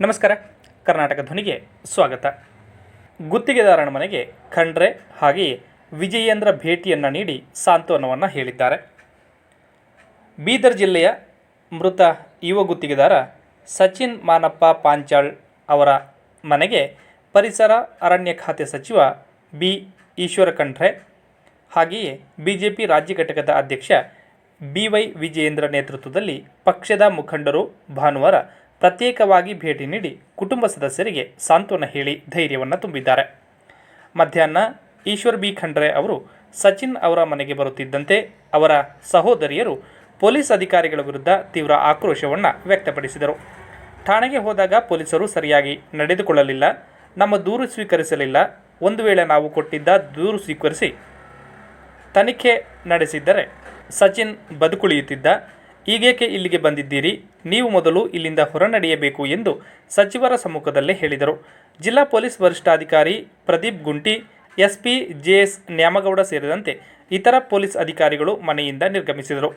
ನಮಸ್ಕಾರ, ಕರ್ನಾಟಕ ಧ್ವನಿಗೆ ಸ್ವಾಗತ. ಗುತ್ತಿಗೆದಾರನ ಮನೆಗೆ ಖಂಡ್ರೆ ಹಾಗೆಯೇ ವಿಜಯೇಂದ್ರ ಭೇಟಿಯನ್ನು ನೀಡಿ ಸಾಂತ್ವನವನ್ನು ಹೇಳಿದ್ದಾರೆ. ಬೀದರ್ ಜಿಲ್ಲೆಯ ಮೃತ ಯುವ ಗುತ್ತಿಗೆದಾರ ಸಚಿನ್ ಮಾನಪ್ಪ ಪಾಂಚಾಳ್ ಅವರ ಮನೆಗೆ ಪರಿಸರ ಅರಣ್ಯ ಖಾತೆ ಸಚಿವ ಬಿ ಈಶ್ವರ ಖಂಡ್ರೆ ಹಾಗೆಯೇ ಬಿಜೆಪಿ ರಾಜ್ಯ ಘಟಕದ ಅಧ್ಯಕ್ಷ ಬಿ ವೈ ವಿಜಯೇಂದ್ರ ನೇತೃತ್ವದಲ್ಲಿ ಪಕ್ಷದ ಮುಖಂಡರು ಭಾನುವಾರ ಪ್ರತ್ಯೇಕವಾಗಿ ಭೇಟಿ ನೀಡಿ ಕುಟುಂಬ ಸದಸ್ಯರಿಗೆ ಸಾಂತ್ವನ ಹೇಳಿ ಧೈರ್ಯವನ್ನು ತುಂಬಿದ್ದಾರೆ. ಮಧ್ಯಾಹ್ನ ಈಶ್ವರ್ ಬಿ. ಖಂಡ್ರೆ ಅವರು ಸಚಿನ್ ಅವರ ಮನೆಗೆ ಬರುತ್ತಿದ್ದಂತೆ ಅವರ ಸಹೋದರಿಯರು ಪೊಲೀಸ್ ಅಧಿಕಾರಿಗಳ ವಿರುದ್ಧ ತೀವ್ರ ಆಕ್ರೋಶವನ್ನು ವ್ಯಕ್ತಪಡಿಸಿದರು. ಠಾಣೆಗೆ ಹೋದಾಗ ಪೊಲೀಸರು ಸರಿಯಾಗಿ ನಡೆದುಕೊಳ್ಳಲಿಲ್ಲ. ನಮ್ಮ ದೂರು ಸ್ವೀಕರಿಸಲಿಲ್ಲ. ಒಂದು ವೇಳೆ ನಾವು ಕೊಟ್ಟಿದ್ದ ದೂರು ಸ್ವೀಕರಿಸಿ ತನಿಖೆ ನಡೆಸಿದ್ದರೆ ಸಚಿನ್ ಬದುಕುಳಿಯುತ್ತಿದ್ದ. ಈಗೇಕೆ ಇಲ್ಲಿಗೆ ಬಂದಿದ್ದೀರಿ? ನೀವು ಮೊದಲು ಇಲ್ಲಿಂದ ಹೊರನಡೆಯಬೇಕು ಎಂದು ಸಚಿವರ ಸಮ್ಮುಖದಲ್ಲೇ ಹೇಳಿದರು. ಜಿಲ್ಲಾ ಪೊಲೀಸ್ ವರಿಷ್ಠಾಧಿಕಾರಿ ಪ್ರದೀಪ್ ಗುಂಟಿ, ಎಸ್ಪಿ ಜೆಎಸ್ ನ್ಯಾಮಗೌಡ ಸೇರಿದಂತೆ ಇತರ ಪೊಲೀಸ್ ಅಧಿಕಾರಿಗಳು ಮನೆಯಿಂದ ನಿರ್ಗಮಿಸಿದರು.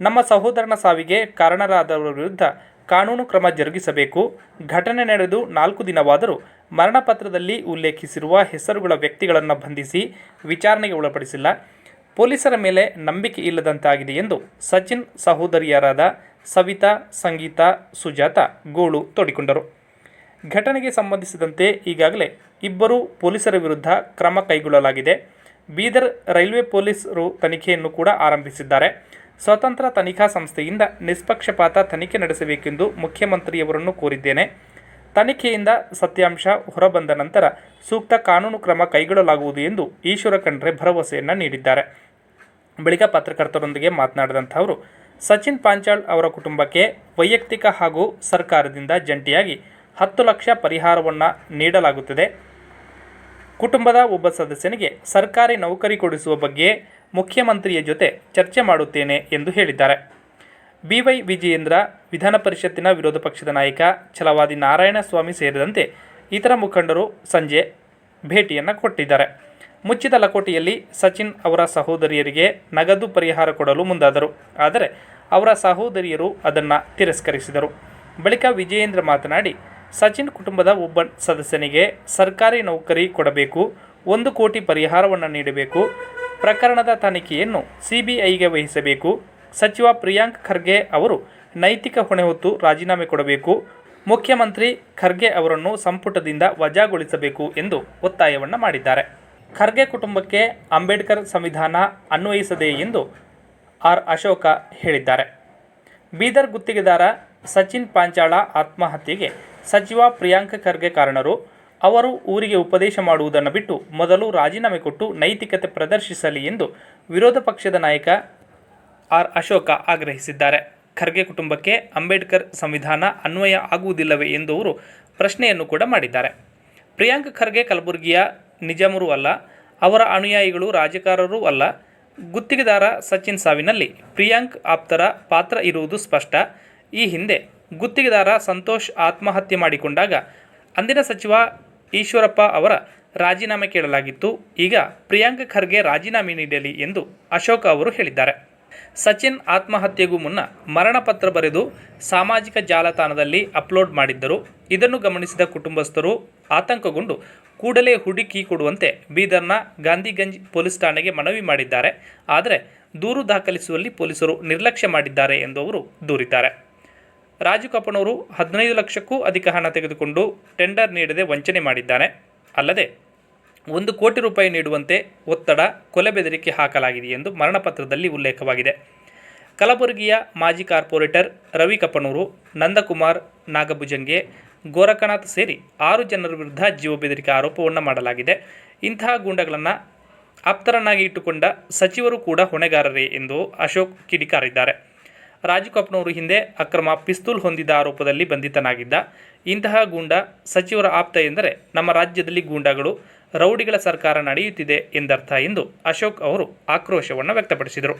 ನಮ್ಮ ಸಹೋದರನ ಸಾವಿಗೆ ಕಾರಣರಾದವರ ವಿರುದ್ಧ ಕಾನೂನು ಕ್ರಮ ಜರುಗಿಸಬೇಕು. ಘಟನೆ ನಡೆದು ನಾಲ್ಕು ದಿನವಾದರೂ ಮರಣಪತ್ರದಲ್ಲಿ ಉಲ್ಲೇಖಿಸಿರುವ ಹೆಸರುಗಳ ವ್ಯಕ್ತಿಗಳನ್ನು ಬಂಧಿಸಿ ವಿಚಾರಣೆಗೆ ಒಳಪಡಿಸಿಲ್ಲ. ಪೊಲೀಸರ ಮೇಲೆ ನಂಬಿಕೆ ಇಲ್ಲದಂತಾಗಿದೆ ಎಂದು ಸಚಿನ್ ಸಹೋದರಿಯರಾದ ಸವಿತಾ, ಸಂಗೀತಾ, ಸುಜಾತ ಗೋಳು ತೋಡಿಕೊಂಡರು. ಘಟನೆಗೆ ಸಂಬಂಧಿಸಿದಂತೆ ಈಗಾಗಲೇ ಇಬ್ಬರು ಪೊಲೀಸರ ವಿರುದ್ಧ ಕ್ರಮ ಕೈಗೊಳ್ಳಲಾಗಿದೆ. ಬೀದರ್ ರೈಲ್ವೆ ಪೊಲೀಸರು ತನಿಖೆಯನ್ನು ಕೂಡ ಆರಂಭಿಸಿದ್ದಾರೆ. ಸ್ವತಂತ್ರ ತನಿಖಾ ಸಂಸ್ಥೆಯಿಂದ ನಿಷ್ಪಕ್ಷಪಾತ ತನಿಖೆ ನಡೆಸಬೇಕೆಂದು ಮುಖ್ಯಮಂತ್ರಿಯವರನ್ನು ಕೋರಿದ್ದೇನೆ. ತನಿಖೆಯಿಂದ ಸತ್ಯಾಂಶ ಹೊರಬಂದ ನಂತರ ಸೂಕ್ತ ಕಾನೂನು ಕ್ರಮ ಕೈಗೊಳ್ಳಲಾಗುವುದು ಎಂದು ಈಶ್ವರ ಖಂಡ್ರೆ ಭರವಸೆಯನ್ನು ನೀಡಿದ್ದಾರೆ. ಬಳಿಕ ಪತ್ರಕರ್ತರೊಂದಿಗೆ ಮಾತನಾಡಿದಂಥವರು, ಸಚಿನ್ ಪಾಂಚಾಳ್ ಅವರ ಕುಟುಂಬಕ್ಕೆ ವೈಯಕ್ತಿಕ ಹಾಗೂ ಸರ್ಕಾರದಿಂದ ಜಂಟಿಯಾಗಿ ಹತ್ತು ಲಕ್ಷ ಪರಿಹಾರವನ್ನು ನೀಡಲಾಗುತ್ತದೆ. ಕುಟುಂಬದ ಒಬ್ಬ ಸದಸ್ಯನಿಗೆ ಸರ್ಕಾರಿ ನೌಕರಿ ಕೊಡಿಸುವ ಬಗ್ಗೆ ಮುಖ್ಯಮಂತ್ರಿಯ ಜೊತೆ ಚರ್ಚೆ ಮಾಡುತ್ತೇನೆ ಎಂದು ಹೇಳಿದ್ದಾರೆ. ಬಿವೈ ವಿಜಯೇಂದ್ರ ವಿಧಾನ ಪರಿಷತ್ತಿನ ವಿರೋಧ ಪಕ್ಷದ ನಾಯಕ ಛಲವಾದಿ ನಾರಾಯಣಸ್ವಾಮಿ ಸೇರಿದಂತೆ ಇತರ ಮುಖಂಡರು ಸಂಜೆ ಭೇಟಿಯನ್ನು ಕೊಟ್ಟಿದ್ದಾರೆ. ಮುಚ್ಚಿದ ಲಕೋಟೆಯಲ್ಲಿ ಸಚಿನ್ ಅವರ ಸಹೋದರಿಯರಿಗೆ ನಗದು ಪರಿಹಾರ ಕೊಡಲು ಮುಂದಾದರು. ಆದರೆ ಅವರ ಸಹೋದರಿಯರು ಅದನ್ನು ತಿರಸ್ಕರಿಸಿದರು. ಬಳಿಕ ವಿಜಯೇಂದ್ರ ಮಾತನಾಡಿ, ಸಚಿನ್ ಕುಟುಂಬದ ಒಬ್ಬ ಸದಸ್ಯನಿಗೆ ಸರ್ಕಾರಿ ನೌಕರಿ ಕೊಡಬೇಕು, ಒಂದು ಕೋಟಿ ಪರಿಹಾರವನ್ನು ನೀಡಬೇಕು, ಪ್ರಕರಣದ ತನಿಖೆಯನ್ನು ಸಿಬಿಐಗೆ ವಹಿಸಬೇಕು, ಸಚಿವ ಪ್ರಿಯಾಂಕ್ ಖರ್ಗೆ ಅವರು ನೈತಿಕ ಹೊಣೆ ಹೊತ್ತು ರಾಜೀನಾಮೆ ಕೊಡಬೇಕು, ಮುಖ್ಯಮಂತ್ರಿ ಖರ್ಗೆ ಅವರನ್ನು ಸಂಪುಟದಿಂದ ವಜಾಗೊಳಿಸಬೇಕು ಎಂದು ಒತ್ತಾಯವನ್ನು ಮಾಡಿದ್ದಾರೆ. ಖರ್ಗೆ ಕುಟುಂಬಕ್ಕೆ ಅಂಬೇಡ್ಕರ್ ಸಂವಿಧಾನ ಅನ್ವಯಿಸದೆ ಎಂದು ಆರ್ ಅಶೋಕ ಹೇಳಿದ್ದಾರೆ. ಬೀದರ್ ಗುತ್ತಿಗೆದಾರ ಸಚಿನ್ ಪಾಂಚಾಳ ಆತ್ಮಹತ್ಯೆಗೆ ಸಚಿವ ಪ್ರಿಯಾಂಕ ಖರ್ಗೆ ಕಾರಣರು. ಅವರು ಊರಿಗೆ ಉಪದೇಶ ಮಾಡುವುದನ್ನು ಬಿಟ್ಟು ಮೊದಲು ರಾಜೀನಾಮೆ ಕೊಟ್ಟು ನೈತಿಕತೆ ಪ್ರದರ್ಶಿಸಲಿ ಎಂದು ವಿರೋಧ ಪಕ್ಷದ ನಾಯಕ ಆರ್ ಅಶೋಕ ಆಗ್ರಹಿಸಿದ್ದಾರೆ. ಖರ್ಗೆ ಕುಟುಂಬಕ್ಕೆ ಅಂಬೇಡ್ಕರ್ ಸಂವಿಧಾನ ಅನ್ವಯ ಆಗುವುದಿಲ್ಲವೇ ಎಂದು ಅವರು ಪ್ರಶ್ನೆಯನ್ನು ಕೂಡ ಮಾಡಿದ್ದಾರೆ. ಪ್ರಿಯಾಂಕ್ ಖರ್ಗೆ ಕಲಬುರಗಿಯ ನಿಜಾಮರು ಅಲ್ಲ, ಅವರ ಅನುಯಾಯಿಗಳು ರಾಜಕಾರರೂ ಅಲ್ಲ. ಗುತ್ತಿಗೆದಾರ ಸಚಿನ್ ಸಾವಿನಲ್ಲಿ ಪ್ರಿಯಾಂಕ್ ಆಪ್ತರ ಪಾತ್ರ ಇರುವುದು ಸ್ಪಷ್ಟ. ಈ ಹಿಂದೆ ಗುತ್ತಿಗೆದಾರ ಸಂತೋಷ್ ಆತ್ಮಹತ್ಯೆ ಮಾಡಿಕೊಂಡಾಗ ಅಂದಿನ ಸಚಿವ ಈಶ್ವರಪ್ಪ ಅವರ ರಾಜೀನಾಮೆ ಕೇಳಲಾಗಿತ್ತು. ಈಗ ಪ್ರಿಯಾಂಕ್ ಖರ್ಗೆ ರಾಜೀನಾಮೆ ನೀಡಲಿ ಎಂದು ಅಶೋಕ್ ಅವರು ಹೇಳಿದ್ದಾರೆ. ಸಚಿನ್ ಆತ್ಮಹತ್ಯೆಗೂ ಮುನ್ನ ಮರಣ ಪತ್ರ ಬರೆದು ಸಾಮಾಜಿಕ ಜಾಲತಾಣದಲ್ಲಿ ಅಪ್ಲೋಡ್ ಮಾಡಿದ್ದರು. ಇದನ್ನು ಗಮನಿಸಿದ ಕುಟುಂಬಸ್ಥರು ಆತಂಕಗೊಂಡು ಕೂಡಲೇ ಹುಡುಕಿ ಕೊಡುವಂತೆ ಬೀದರ್ನ ಗಾಂಧಿಗಂಜ್ ಪೊಲೀಸ್ ಠಾಣೆಗೆ ಮನವಿ ಮಾಡಿದ್ದಾರೆ. ಆದರೆ ದೂರು ದಾಖಲಿಸುವಲ್ಲಿ ಪೊಲೀಸರು ನಿರ್ಲಕ್ಷ್ಯ ಮಾಡಿದ್ದಾರೆ ಎಂದು ಅವರು ದೂರಿದ್ದಾರೆ. ರಾಜು ಕಪ್ಪನವರು ಹದಿನೈದು ಲಕ್ಷಕ್ಕೂ ಅಧಿಕ ಹಣ ತೆಗೆದುಕೊಂಡು ಟೆಂಡರ್ ನೀಡದೆ ವಂಚನೆ ಮಾಡಿದ್ದಾನೆ. ಅಲ್ಲದೆ ಒಂದು ಕೋಟಿ ರೂಪಾಯಿ ನೀಡುವಂತೆ ಒತ್ತಡ, ಕೊಲೆ ಬೆದರಿಕೆ ಹಾಕಲಾಗಿದೆ ಎಂದು ಮರಣಪತ್ರದಲ್ಲಿ ಉಲ್ಲೇಖವಾಗಿದೆ. ಕಲಬುರಗಿಯ ಮಾಜಿ ಕಾರ್ಪೊರೇಟರ್ ರವಿ ಕಪ್ಪನೂರು, ನಂದಕುಮಾರ್ ನಾಗಭುಜಂಗೆ ಗೋರಖನಾಥ್ ಸೇರಿ ಆರು ಜನರ ವಿರುದ್ಧ ಜೀವ ಬೆದರಿಕೆ ಆರೋಪವನ್ನು ಮಾಡಲಾಗಿದೆ. ಇಂತಹ ಗೂಂಡಗಳನ್ನು ಆಪ್ತರನ್ನಾಗಿ ಇಟ್ಟುಕೊಂಡ ಸಚಿವರು ಕೂಡ ಹೊಣೆಗಾರರೇ ಎಂದು ಅಶೋಕ್ ಕಿಡಿಕಾರಿದ್ದಾರೆ. ರಾಜು ಕಪ್ನವರು ಹಿಂದೆ ಅಕ್ರಮ ಪಿಸ್ತೂಲ್ ಹೊಂದಿದ ಆರೋಪದಲ್ಲಿ ಬಂಧಿತನಾಗಿದ್ದ ಇಂತಹ ಗೂಂಡ ಸಚಿವರ ಆಪ್ತ ಎಂದರೆ ನಮ್ಮ ರಾಜ್ಯದಲ್ಲಿ ಗೂಂಡಾಗಳು. ರೌಡಿಗಳ ಸರ್ಕಾರ ನಡೆಯುತ್ತಿದೆ ಎಂದರ್ಥ ಎಂದು ಅಶೋಕ್ ಅವರು ಆಕ್ರೋಶವನ್ನು ವ್ಯಕ್ತಪಡಿಸಿದರು.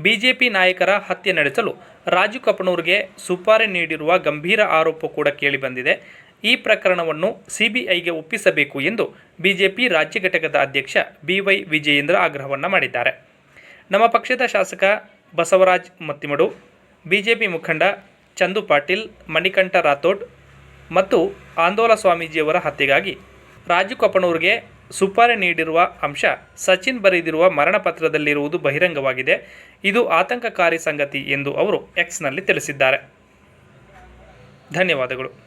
ಬಿಜೆಪಿ ನಾಯಕರ ಹತ್ಯೆ ನಡೆಸಲು ರಾಜು ಕಪಣೂರ್ಗೆ ಸುಪಾರಿ ನೀಡಿರುವ ಗಂಭೀರ ಆರೋಪ ಕೂಡ ಕೇಳಿಬಂದಿದೆ. ಈ ಪ್ರಕರಣವನ್ನು ಸಿಬಿಐಗೆ ಒಪ್ಪಿಸಬೇಕು ಎಂದು ಬಿಜೆಪಿ ರಾಜ್ಯ ಘಟಕದ ಅಧ್ಯಕ್ಷ ಬಿವೈ ವಿಜಯೇಂದ್ರ ಆಗ್ರಹವನ್ನು ಮಾಡಿದ್ದಾರೆ. ನಮ್ಮ ಪಕ್ಷದ ಶಾಸಕ ಬಸವರಾಜ್ ಮತ್ತಿಮಡು, ಬಿಜೆಪಿ ಮುಖಂಡ ಚಂದು ಪಾಟೀಲ್, ಮಣಿಕಂಠ ರಾಥೋಡ್ ಮತ್ತು ಆಂದೋಲ ಸ್ವಾಮೀಜಿಯವರ ಹತ್ಯೆಗಾಗಿ ರಾಜು ಕಪಣೂರ್ಗೆ ಸುಪಾರಿ ನೀಡಿರುವ ಅಂಶ ಸಚಿನ್ ಬರೆದಿರುವ ಮರಣಪತ್ರದಲ್ಲಿರುವುದು ಬಹಿರಂಗವಾಗಿದೆ. ಇದು ಆತಂಕಕಾರಿ ಸಂಗತಿ ಎಂದು ಅವರು ಎಕ್ಸ್ನಲ್ಲಿ ತಿಳಿಸಿದ್ದಾರೆ. ಧನ್ಯವಾದಗಳು.